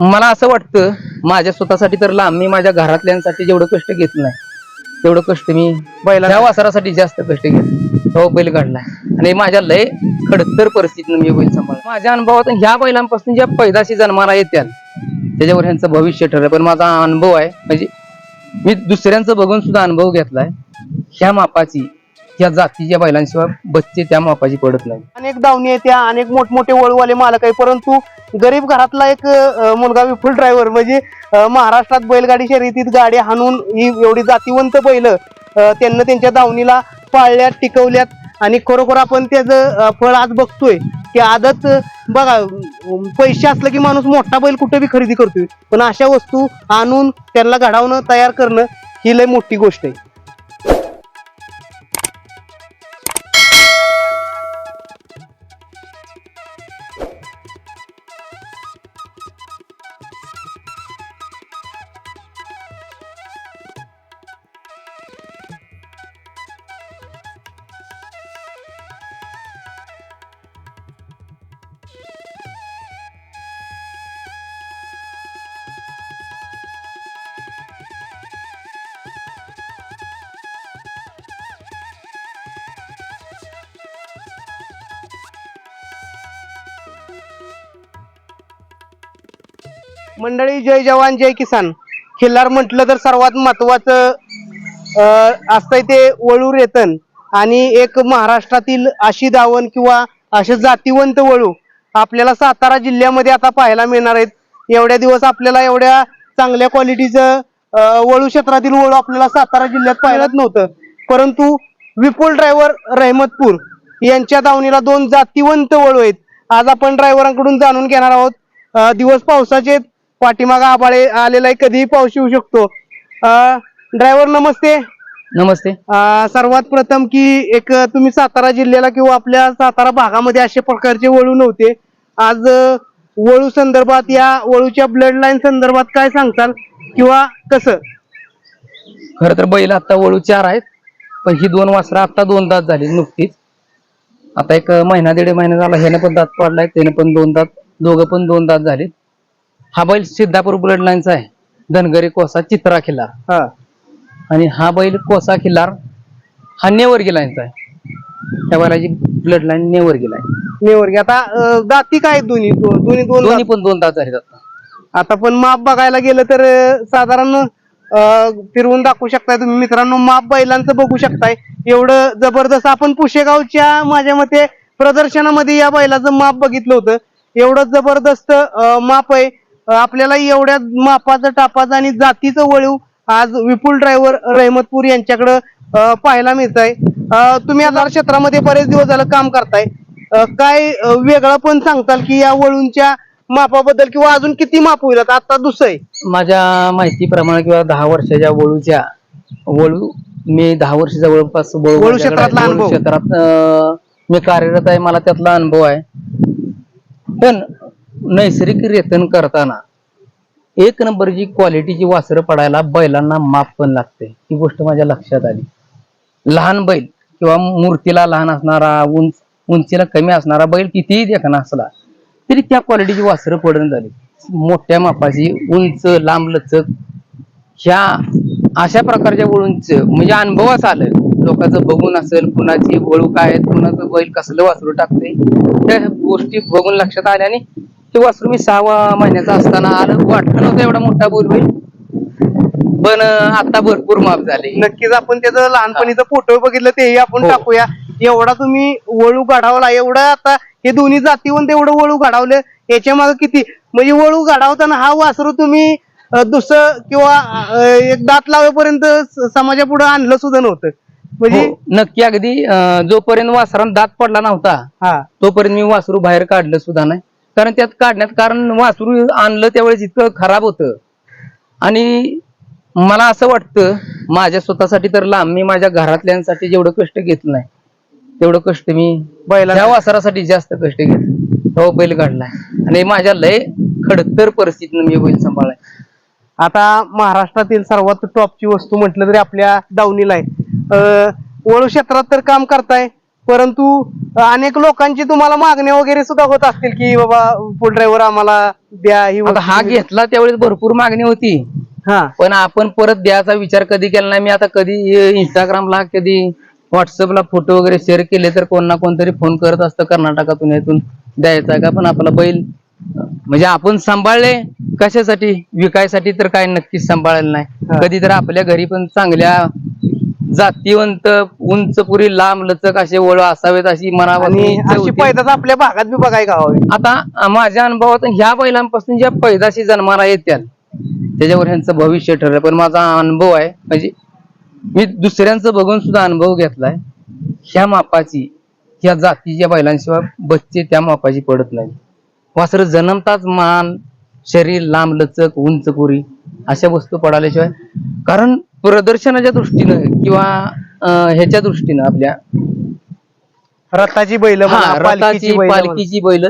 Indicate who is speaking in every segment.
Speaker 1: मला असं वाटतं माझ्या स्वतःसाठी तर लांब मी माझ्या घरातल्यांसाठी जेवढं कष्ट घेतलं नाही तेवढं कष्ट मी
Speaker 2: बैला
Speaker 1: वासरासाठी जास्त कष्ट घेतले तो बैल काढलाय आणि माझ्या लय खडतर परिस्थितीनं मी बैल सांभाळ माझ्या अनुभवातून ह्या बैलांपासून ज्या पैदाशी जन्माला येत्याल त्याच्यावर ह्यांचं भविष्य ठरलं. पण माझा अनुभव आहे म्हणजे मी दुसऱ्यांचं बघून सुद्धा अनुभव घेतलाय ह्या मापाची ह्या जातीच्या बैलांशिवाय बच्चे त्या मापाची पडत नाही.
Speaker 2: अनेक दावणी येत्या अनेक मोठमोठे वळूवाले मालक आहे परंतु गरीब घरातला एक मुलगा विपुल ड्रायव्हर म्हणजे महाराष्ट्रात बैलगाडी शर्यतीत गाडी हाणून ही एवढी जातीवंत बैल त्यांना त्यांच्या दावणीला पाळल्यात टिकवल्यात आणि खरोखर आपण त्याचं फळ आज बघतोय. की आदत बघा पैसे असलं की माणूस मोठा बैल कुठे बी खरेदी करतोय. पण अशा वस्तू आणून त्यांना घडवणं तयार करणं ही लय मोठी गोष्ट आहे. मंडळी जय जवान जय किसान. खिल्लार म्हटलं तर सर्वात महत्वाचं असतंय ते वळू रेतन. आणि एक महाराष्ट्रातील अशी दावण किंवा असे जातीवंत वळू आपल्याला सातारा जिल्ह्यामध्ये आता पाहायला मिळणार आहेत. एवढ्या दिवस आपल्याला एवढ्या चांगल्या क्वालिटीचं वळू क्षेत्रातील वळू आपल्याला सातारा जिल्ह्यात पाहायलाच नव्हतं. परंतु विपुल ड्रायव्हर रहमतपूर यांच्या दावणीला दोन जातीवंत वळू आहेत. आज आपण ड्रायव्हरांकडून जाणून घेणार आहोत. दिवस पावसाचे पाठीमागं आबाळे आलेला आहे कधीही पाऊस येऊ शकतो. ड्रायव्हर नमस्ते.
Speaker 1: नमस्ते.
Speaker 2: सर्वात प्रथम की एक तुम्ही सातारा जिल्ह्याला किंवा आपल्या सातारा भागामध्ये अशा प्रकारचे वळू नव्हते. आज वळू संदर्भात या वळूच्या ब्लड लाईन संदर्भात काय सांगताल किंवा कसं?
Speaker 1: खर तर बैल आता वळू चार आहेत पण ही दोन वासरं आता दोन दात झाली नुकतीच. आता एक महिना दीड महिना झाला ह्याने पण दात पडलाय त्याने पण दोन दात दोघं पण दोन दात झाले हा बैल सिद्धापूर बुलेट लाईनचा आहे. धनगरी कोसा चित्रा खिल्लार
Speaker 2: हा.
Speaker 1: आणि हा बैल कोसा खिल्लार हा नेवर्गी लाईनचा आहे. त्या बैलाची ब्लड लाईन नेवर्गी लाईन.
Speaker 2: नेवर्गी. आता अं, दाती काय आहेत दोन्ही दो- दोन्ही दोन
Speaker 1: दोन्ही. पण दोन दात झाले आता.
Speaker 2: आता पण माप बघायला गेलं तर अं, साधारण अं, फिरवून दाखवू शकताय तुम्ही. मित्रांनो माप बैलांचं बघू शकताय. एवढं जबरदस्त आपण पुशेगावच्या माझ्या मते प्रदर्शनामध्ये या बैलाचं माप बघितलं होतं. एवढं जबरदस्त अं, माप आहे. आपल्याला एवढ्या मापाचं टापाचं आणि जातीचं वळू आज विपुल ड्रायव्हर रहमतपूर यांच्याकडं पाहायला मिळत आहे तुम्ही आता क्षेत्रामध्ये बरेच दिवस झालं काम करताय. काय वेगळं पण सांगताल की या वळूंच्या मापाबद्दल किंवा अजून किती माप होईल? आता दुसरं आहे.
Speaker 1: माझ्या माहितीप्रमाणे किंवा दहा वर्षाच्या वळूच्या वळू मी दहा वर्ष जवळपास वळू. क्षेत्रात मी कार्यरत आहे. मला त्यातला अनुभव आहे. पण नैसर्गिक रेतन करताना एक नंबरची क्वालिटीची वासरं पडायला बैलांना माप पण लागते. ही गोष्ट माझ्या लक्षात आली. लहान बैल किंवा मूर्तीला लहान असणारा उंच उंचीला कमी असणारा बैल कितीही देखना असला तरी त्या क्वालिटीची वासरं पडून झाली मोठ्या मापाची उंच लांब लचक ह्या अशा प्रकारच्या वळूंच म्हणजे अनुभवास आलं. लोकांचं बघून असेल कुणाची वळू काय आहेत कुणाचं बैल कसलं वासरू टाकते त्या गोष्टी बघून लक्षात आल्या आणि ते वासरू मी सहावा महिन्याचा असताना आलं. वाटलं नव्हतं एवढा मोठा बोल बैल पण आता भरपूर माप झाले.
Speaker 2: नक्कीच आपण त्याचं लहानपणीचं फोटो बघितलं तेही आपण
Speaker 1: हो.
Speaker 2: टाकूया. एवढा तुम्ही वळू गाढावला एवढा आता हे दोन्ही जातीवंत एवढं वळू गाढावलं याच्या मागे किती? म्हणजे वळू गाढावताना हा वासरू तुम्ही दुसरं किंवा एक दात लावेपर्यंत समाजापुढे आणलं सुद्धा नव्हतं. म्हणजे
Speaker 1: हो, नक्की अगदी जोपर्यंत वासरान दात पडला नव्हता
Speaker 2: हा.
Speaker 1: तोपर्यंत मी वासरू बाहेर काढलं सुद्धा नाही. कारण त्यात काढण्यात कारण वासरू आणलं त्यावेळेस इतकं खराब होतं. आणि मला असं वाटतं माझ्या स्वतःसाठी तर लांब मी माझ्या घरातल्यांसाठी जेवढं कष्ट घेतलं नाही तेवढं कष्ट मी
Speaker 2: बैला
Speaker 1: वासरासाठी जास्त कष्ट घेतले तो बैल काढलाय. आणि माझ्या लय खडतर परिस्थितीनं मी बैल सांभाळलाय.
Speaker 2: आता महाराष्ट्रातील सर्वात टॉपची वस्तू म्हटलं तरी आपल्या दावणीला आहे. अं, वळू क्षेत्रात तर काम करताय परंतु अनेक लोकांची तुम्हाला मागण्या वगैरे सुद्धा होत असतील की बाबा फुल ड्रायव्हर आम्हाला द्या ही
Speaker 1: आता हा घेतला त्यावेळेस भरपूर मागणी होती.
Speaker 2: हा.
Speaker 1: पण आपण परत द्यायचा विचार कधी केला नाही. मी आता कधी इंस्टाग्रामला कधी व्हॉट्सअपला फोटो वगैरे शेअर केले तर कोण ना कोणतरी फोन करत असतं कर्नाटकातून यातून द्यायचा का? पण आपला बैल म्हणजे आपण सांभाळले कशासाठी? विकायसाठी तर काय नक्कीच सांभाळलेलं
Speaker 2: हा.
Speaker 1: नाही. कधी तर आपल्या घरी पण चांगल्या जातीवंत उंच पुरी लांब लचक असे वळ असावेत अशी
Speaker 2: आणि अशी
Speaker 1: होती.
Speaker 2: पैदास आपल्या भागात बी बघाय का हवी
Speaker 1: आता माझ्या अनुभवात ह्या बैलांपासून ज्या पैदाशी जन्माला येत्याल त्याच्यावर ह्यांचं भविष्य ठरलं. पण माझा अनुभव आहे म्हणजे मी दुसऱ्यांचं बघून सुद्धा अनुभव घेतलाय ह्या मापाची ह्या जातीच्या बैलांशिवाय बच्चे त्या मापाची पडत नाही वासर जन्मताच मान शरीर लांब लचक उंच पुरी. अशा वस्तू पडाल्याशिवाय? कारण प्रदर्शनाच्या दृष्टीनं किंवा ह्याच्या दृष्टीनं आपल्या
Speaker 2: रथाची बैल
Speaker 1: हा रथाची पालखीची बैल.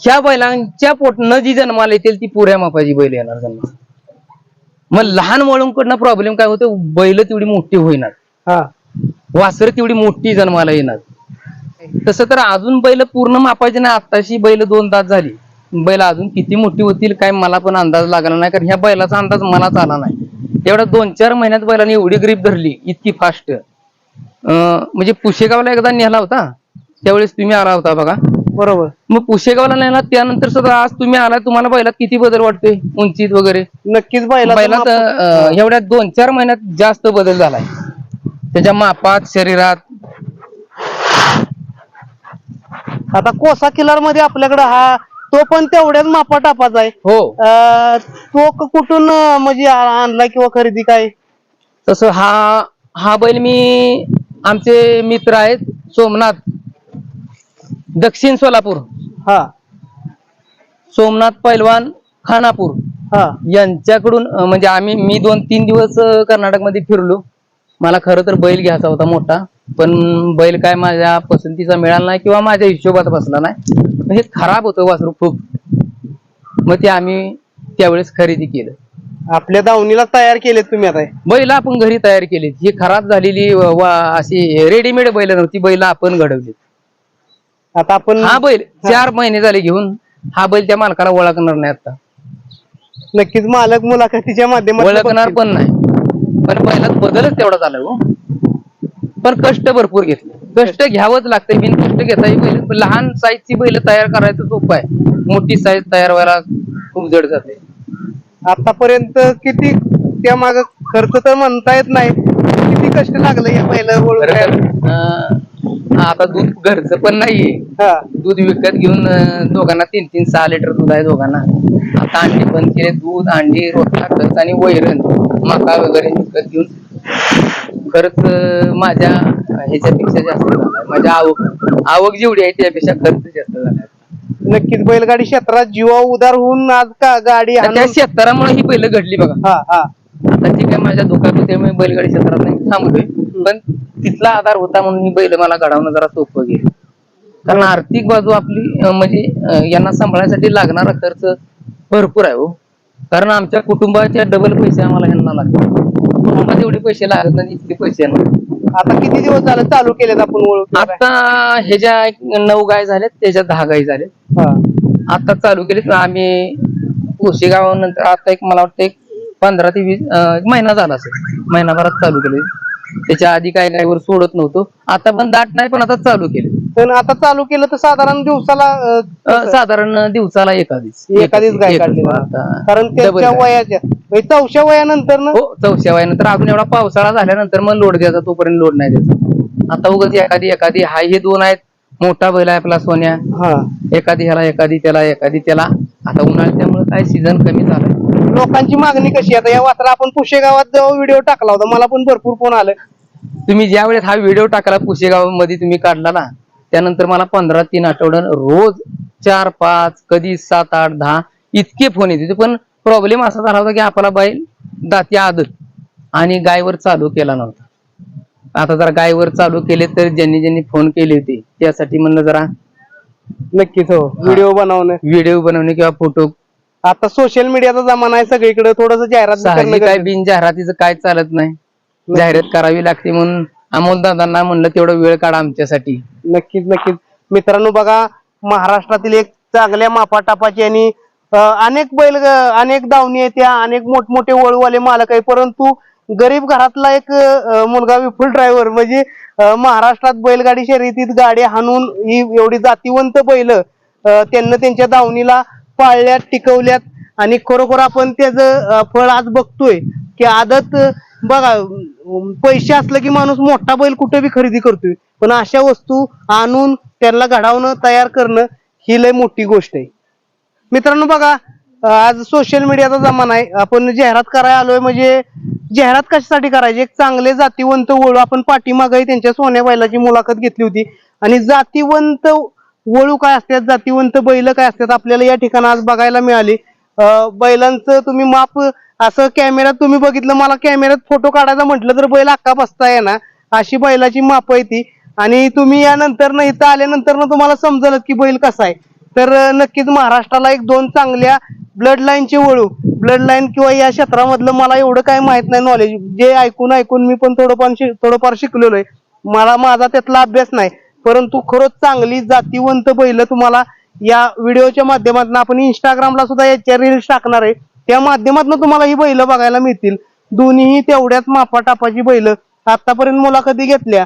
Speaker 1: ह्या बैलांच्या पोटनं जी जन्माला येतील ती पुऱ्या मापाची बैल येणार जन्म मग लहान वळूंकडनं प्रॉब्लेम काय होतो? बैल तेवढी मोठी होईनात.
Speaker 2: हा.
Speaker 1: वासर तेवढी मोठी जन्माला येणार. तसं तर अजून बैल पूर्ण मापायचे नाही आत्ताशी बैल दोन तास झाली. बैल अजून किती मोठी होतील काय मला पण अंदाज लागला नाही कारण ह्या बैलाचा अंदाज मलाच आला नाही. तेवढ्या दोन चार महिन्यात बैलाने एवढी ग्रीप धरली इतकी फास्ट म्हणजे पुशेगावला एकदा नेला होता त्यावेळेस तुम्ही आला होता बघा.
Speaker 2: बरोबर.
Speaker 1: मग पुशेगावला नेला त्यानंतर सुद्धा आज तुम्ही आला तुम्हाला बैलात किती बदल वाटतोय? उंचीत वगैरे?
Speaker 2: नक्कीच बैला
Speaker 1: बैलात एवढ्या दोन चार महिन्यात जास्त बदल झालाय. त्याच्या मापात शरीरात.
Speaker 2: आता कोसा किल्लारमध्ये आपल्याकडे हा तो पण तेवढ्याच मापा टापाचा आहे.
Speaker 1: हो.
Speaker 2: अं, तो क- कुठून अं, म्हणजे आ- आणला किंवा खरेदी काय?
Speaker 1: तसं हा हा बैल मी आमचे मित्र आहेत सोमनाथ. दक्षिण सोलापूर.
Speaker 2: हा.
Speaker 1: सोमनाथ पैलवान खानापूर.
Speaker 2: हा.
Speaker 1: यांच्याकडून अं, म्हणजे आम्ही मी दोन तीन दिवस कर्नाटकमध्ये फिरलो. मला खरं तर बैल घ्यायचा होता मोठा. पण बैल काय माझ्या पसंतीचा मिळाला नाही किंवा माझ्या हिशोबात बसला नाही. म्हणजे खराब होतं वासरू खूप. मग ते आम्ही त्यावेळेस खरेदी केलं.
Speaker 2: आपल्या दावणीला तयार केलेत तुम्ही आता
Speaker 1: बैल आपण घरी तयार केली ही खराब झालेली व- वा अशी रेडीमेड बैल नव्हती. बैल आपण घडवली
Speaker 2: आता आपण
Speaker 1: हा बैल चार महिने झाले घेऊन हा बैल त्या मालकाला ओळखणार नाही आता.
Speaker 2: नक्कीच मालक मुलाखतीच्या माध्यमातून
Speaker 1: ओळखणार
Speaker 2: बघतील.
Speaker 1: पण नाही. पण बैलात बदलच तेवढा झाला हो. पण कष्ट भरपूर घेतले. कष्ट घ्यावंच लागतंय. बिन कष्ट घेता बैल. पण लहान साईजची बैल तयार करायचं सोपं आहे. मोठी साईज तयार व्हायला खूप जड जाते.
Speaker 2: आतापर्यंत किती त्या माग खर्च तर म्हणता येत नाही. किती कष्ट लागलं या?
Speaker 1: अं, आता दूध घरचं पण नाहीये.
Speaker 2: हा.
Speaker 1: दूध विकत घेऊन अं, दोघांना तीन तीन सहा लिटर दूध आहे दोघांना. आता अंडी बंद केले. दूध अंडी रोटला खर्च आणि वैरण. मका वगैरे विकत घेऊन. खर्च माझ्या ह्याच्यापेक्षा जास्त झालाय माझ्या आवक आवक जेवढी आहे त्यापेक्षा खर्च जास्त झालाय
Speaker 2: नक्कीच बैलगाडी क्षेत्रात जीवा उदार होऊन आज का गाडी
Speaker 1: त्या शेतकऱ्यामुळे ही पहिलं घडली बघा.
Speaker 2: हा हा.
Speaker 1: आता ठीक आहे माझ्या दुखापतीमुळे बैलगाडी क्षेत्रात नाही. थांबलोय पण तिथला आधार होता म्हणून ही बैल मला घडवणं जरा सोपं गेलं. कारण आर्थिक बाजू आपली म्हणजे यांना सांभाळण्यासाठी लागणारा खर्च भरपूर आहे हो. कारण आमच्या कुटुंबाच्या डबल पैसे आम्हाला यांना लागतात कुटुंबात एवढे पैसे लागत नाही इतके पैसे नाही
Speaker 2: आता किती दिवस झालं चालू केलेत आपण ओळख
Speaker 1: आता ह्याच्या एक नऊ गाय झाल्यात त्याच्या दहा गाय झाल्यात
Speaker 2: हा.
Speaker 1: आता चालू केले आम्ही गावानंतर आता एक मला वाटतं एक पंधरा ते वीस अं, एक महिना झाला असेल. महिनाभरात चालू केले त्याच्या आधी काय गायवर सोडत नव्हतो. आता पण दाट नाही पण आता चालू केले.
Speaker 2: पण आता चालू केलं तर साधारण दिवसाला अं,
Speaker 1: अं, साधारण दिवसाला एखादीच
Speaker 2: एखादीच गाय
Speaker 1: एकच
Speaker 2: काढली.
Speaker 1: आता
Speaker 2: कारण
Speaker 1: double
Speaker 2: त्यांच्या
Speaker 1: गाय.
Speaker 2: वयाच्या म्हणजे चौशा वयानंतर ना?
Speaker 1: हो चौशा वयानंतर अजून एवढा पावसाळा झाल्यानंतर मग लोड द्यायचा तोपर्यंत लोड नाही द्यायचा आता उगाच एखादी एखादी हाय हे दोन आहेत. मोठा बैल आहे आपला सोन्या.
Speaker 2: हा.
Speaker 1: एखादी ह्याला एखादी त्याला एखादी त्याला. आता उन्हाळ्याच्यामुळे काय सीझन कमी झालाय.
Speaker 2: लोकांची मागणी कशी? आता या वासरा आपण पुशे गावात जेव्हा व्हिडिओ टाकला होता मला पण भरपूर फोन आले.
Speaker 1: तुम्ही ज्या वेळेस हा व्हिडिओ टाकला पुशेगावमध्ये तुम्ही काढला ना त्यानंतर मला पंधरा तीन आठवड्यानं रोज चार पाच कधी सात आठ दहा इतके फोन येत होते. पण प्रॉब्लेम असा झाला होता की आपला बैल दाती आदत आणि गायवर चालू केला नव्हता. आता जरा गायवर चालू केले तर ज्यांनी ज्यांनी फोन केले होते त्यासाठी म्हणलं जरा
Speaker 2: नक्कीच हो. व्हिडिओ बनवणं.
Speaker 1: व्हिडिओ बनवणे किंवा फोटो
Speaker 2: आता सोशल मीडियाचा जमाना आहे सगळीकडे थोडस जाहिरात
Speaker 1: काय. बिन जाहिरातीचं काय चालत नाही. जाहिरात करावी लागते म्हणून अमोल दादांना म्हणलं तेवढा वेळ काढा आमच्यासाठी.
Speaker 2: नक्कीच नक्कीच. मित्रांनो बघा महाराष्ट्रातील एक चांगल्या मापाटापाची आणि अनेक बैल अनेक दावणी आहेत त्या अनेक मोठमोठे वळूवाले मालक आहे परंतु गरीब घरातला एक मुलगा विपुल ड्रायव्हर म्हणजे महाराष्ट्रात बैलगाडी शर्यतीत गाडी हाणून ही एवढी जातीवंत बैल त्यांना त्यांच्या दावणीला पाळल्यात टिकवल्यात आणि खरोखर आपण त्याचं फळ आज बघतोय की आदत बघा पैसे असलं की माणूस मोठा बैल कुठे बी खरेदी करतोय. पण अशा वस्तू आणून त्यांना घडावणं तयार करणं ही लय मोठी गोष्ट आहे. मित्रांनो बघा आज सोशल मीडियाचा जमाना आहे. आपण जाहिरात करायला आलोय म्हणजे जाहिरात कशासाठी करायची? एक चांगले जातीवंत वळू आपण पाठीमागही त्यांच्या सोन्या बैलाची मुलाखत घेतली होती. आणि जातीवंत वळू काय असतात जातीवंत बैल काय असतात आपल्याला या ठिकाणी आज बघायला मिळाली. बैलांचं तुम्ही माप असं कॅमेऱ्यात तुम्ही बघितलं मला कॅमेऱ्यात फोटो काढायला म्हटलं तर बैल अक्का बसता येणार अशी बैलाची माप आहे ती. आणि तुम्ही यानंतर ना इथं आल्यानंतर ना तुम्हाला समजलं की बैल कसा आहे. तर नक्कीच महाराष्ट्राला एक दोन चांगल्या ब्लड लाईनचे वळू. ब्लड लाईन किंवा या क्षेत्रामधलं मला एवढं काय माहीत नाही नॉलेज जे ऐकून ऐकून मी पण थोडंफार थोडंफार शिकलेलो आहे. मला माझा त्यातला अभ्यास नाही. परंतु खरंच चांगली जातीवंत बैल तुम्हाला या व्हिडिओच्या माध्यमातून आपण इंस्टाग्रामला सुद्धा याच्या रील्स टाकणार आहे. त्या माध्यमातून तुम्हाला ही बैल बघायला मिळतील. दोन्हीही तेवढ्याच मापाटापाची बैल आतापर्यंत मुलाखती घेतल्या.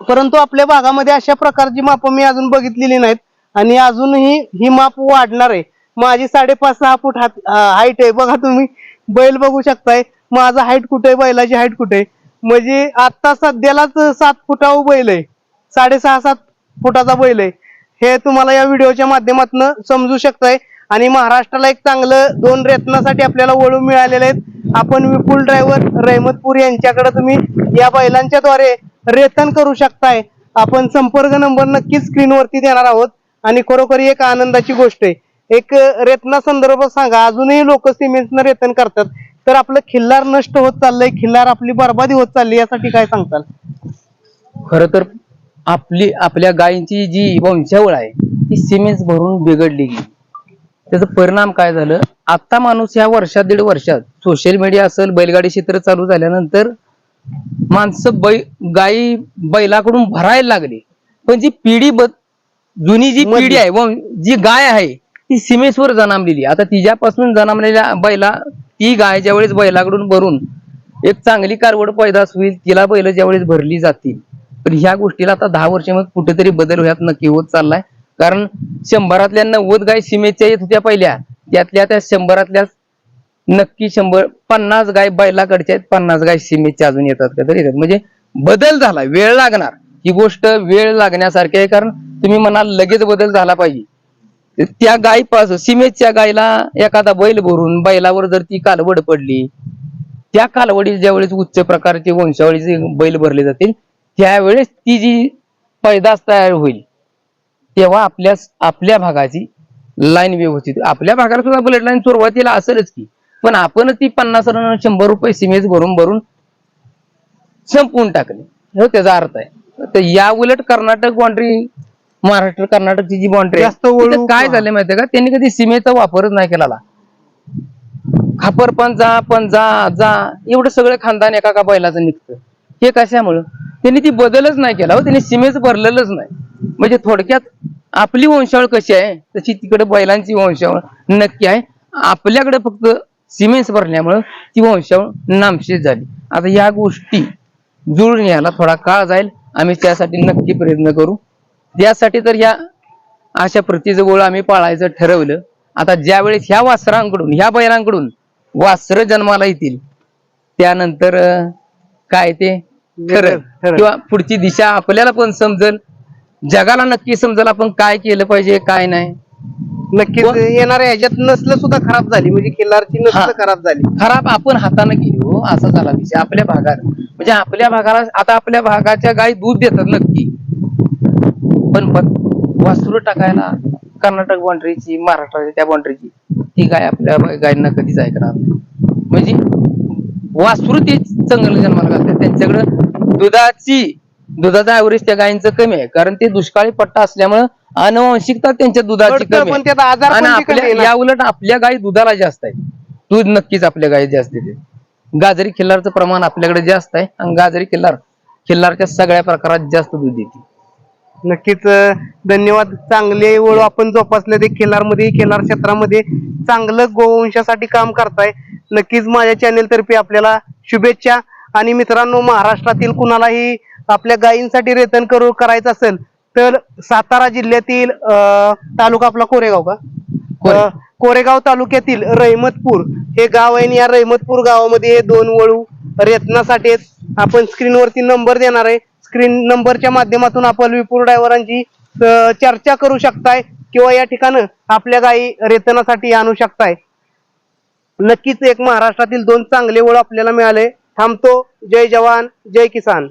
Speaker 2: परंतु आपल्या भागामध्ये अशा प्रकारची माप मी अजून बघितलेली नाहीत. आणि अजूनही ही माप वाढणार आहे. माझी साडेपाच सहा फूट हाईट आहे. बघा तुम्ही. बैल बघू शकताय. माझा हाईट कुठे आहे? बैलाची हाईट कुठे आहे? म्हणजे आता सध्यालाच सात फुटाऊ बैल आहे. साडेसहा सात फुटाचा बैल आहे. हे तुम्हाला या व्हिडिओच्या माध्यमातून समजू शकताय. आणि महाराष्ट्राला एक चांगलं दोन रत्नासाठी आपल्याला वळू मिळालेले आहेत. आपण विपुल ड्रायव्हर रहमतपूर यांच्याकडे तुम्ही या बैलांच्या द्वारे रेतन करू शकताय. आपण संपर्क नंबर नक्कीच स्क्रीनवरती देणार आहोत. आणि खरोखर एक आनंदाची गोष्ट आहे. एक रेतना संदर्भ सांगा. अजूनही लोक सिमेंटनं रेतन करतात. तर आपलं खिल्लार नष्ट होत चाललंय. खिल्लार आपली बर्बादी होत चालली यासाठी काय सांगताल?
Speaker 1: खर तर आपली आपल्या गायींची जी वंशावळ आहे ती सिमेंट भरून बिघडली गेली. त्याचा परिणाम काय झालं? आता माणूस ह्या वर्षात दीड वर्षात सोशल मीडिया असेल बैलगाडी क्षेत्र चालू झाल्यानंतर माणसं बै गायी बैलाकडून भरायला लागली. पण जी पिढी जुनी जी. पिढी आहे व जी गाय आहे ती सीमेसवर जन्मलेली. आता तिच्यापासून जन्मलेल्या बैला ती गाय ज्यावेळेस बैलाकडून भरून एक चांगली कारवड पैदास होईल तिला बैल ज्यावेळेस भरली जातील. पण ह्या गोष्टीला आता दहा वर्ष मग कुठेतरी बदल होण्यात नक्की होत चाललाय. कारण शंभरातल्या नव्वद गाय सीमेच्या येत होत्या पहिल्या. त्यातल्या त्या शंभरातल्या नक्की शंभर पन्नास गाय बैलाकडच्या आहेत पन्नास गाय सीमेच्या अजून येतात का तरी म्हणजे बदल झाला वेळ लागणार. ही गोष्ट वेळ लागण्यासारखी आहे कारण तुम्ही म्हणाल लगेच बदल झाला पाहिजे. त्या गायपासून सीमेच्या गायला एखादा बैल भरून बैलावर जर ती कालवड पडली त्या कालवडीत ज्यावेळेस उच्च प्रकारचे वंशावळीचे बैल भरले जातील त्यावेळेस ती जी पैदास तयार होईल तेव्हा आपल्या आपल्या भागाची लाईन व्यवस्थित आपल्या भागाला सुद्धा ब्लड लाईन सुरुवातीला असेलच की पण आपण ती पन्नास रन शंभर रुपये सीमेज भरून भरून संपवून टाकली. हो त्याचा अर्थ आहे. तर या उलट कर्नाटक बाउंड्री महाराष्ट्र कर्नाटकची जी बाउंड्री काय झालं माहितीये का? त्यांनी कधी सीमेचा वापरच नाही केला खापर पण जा पण जा जा. एवढं सगळं खानदान एका का बैलाचं निघतं. हे कशामुळं? त्यांनी ती बदलच नाही केला हो त्यांनी सीमेच भरलेलंच नाही. म्हणजे थोडक्यात आपली वंशावळ कशी आहे तशी तिकडे बैलांची वंशावळ नक्की आहे. आपल्याकडे फक्त सिमेंट भरल्यामुळं ती वंशावळ नामशेष झाली. आता या गोष्टी जुळून यायला थोडा काळ जाईल. आम्ही त्यासाठी नक्की प्रयत्न करू. त्यासाठी तर या अशा प्रतिजवळ आम्ही पाळायचं ठरवलं. आता ज्यावेळेस ह्या वासरांकडून ह्या बैलांकडून वासरं जन्माला येतील त्यानंतर काय ते? ठरेल. किंवा पुढची दिशा आपल्याला पण समजल. जगाला नक्की समजल आपण काय केलं पाहिजे काय नाही.
Speaker 2: नक्कीच
Speaker 1: व-
Speaker 2: येणाऱ्या ह्याच्यात नसलं सुद्धा खराब झाली. म्हणजे खिल्लारची नसल
Speaker 1: हा.
Speaker 2: खराब झाली.
Speaker 1: खराब आपण हाताने केली हो असा झाला विषय. आपल्या भागात. म्हणजे आपल्या भागाला आता आपल्या भागाच्या गायी दूध देतात नक्की. पण ब- वासरू टाकायला कर्नाटक बाउंड्रीची महाराष्ट्राच्या त्या बाउंड्रीची ती गाय आपल्या गायींना कधीच ऐकणार नाही. म्हणजे वासरू ते चांगलं जन्माला घालतात. त्यांच्याकडं दुधाची दुधाचा ऍव्हरेज त्या गायींचं कमी आहे. कारण ते दुष्काळी पट्टा असल्यामुळं अनुवंशिकता त्यांच्या दुधाची कमी
Speaker 2: पण
Speaker 1: आहे.
Speaker 2: आजार पण
Speaker 1: आपल्या. या उलट आपल्या गायी दुधाला जास्त आहे दूध नक्कीच आपल्या गायीत जास्त येते गाजरी खिल्लारचं प्रमाण आपल्याकडे जास्त आहे. आणि गाजरी खिल्लार खिल्लारच्या सगळ्या प्रकारात जास्त दूध देते.
Speaker 2: नक्कीच धन्यवाद. चांगले ओळख आपण जोपासले ते खेलारमध्ये खेलार क्षेत्रामध्ये चांगलं गोवंशासाठी काम करताय. नक्कीच माझ्या चॅनेल तर्फे आपल्याला शुभेच्छा. आणि मित्रांनो महाराष्ट्रातील कुणालाही आपल्या गायींसाठी रेतन करू करायचं असेल तर सातारा जिल्ह्यातील तालुका आपला कोरेगाव का? कोरेगाव तालुक्यातील रहमतपूर हे गाव आहे आणि या रहमतपूर गावामध्ये दोन वळू रेतनासाठी. आपण स्क्रीनवरती नंबर देणार आहे. स्क्रीन नंबरच्या माध्यमातून आपण विपुल ड्रायव्हरांची चर्चा करू शकताय किंवा या ठिकाणं आपल्या गायी रेतनासाठी आणू शकताय. नक्कीच एक महाराष्ट्रातील दोन चांगले ओळ आपल्याला मिळाले. थांबतो. जय जवान जय किसान.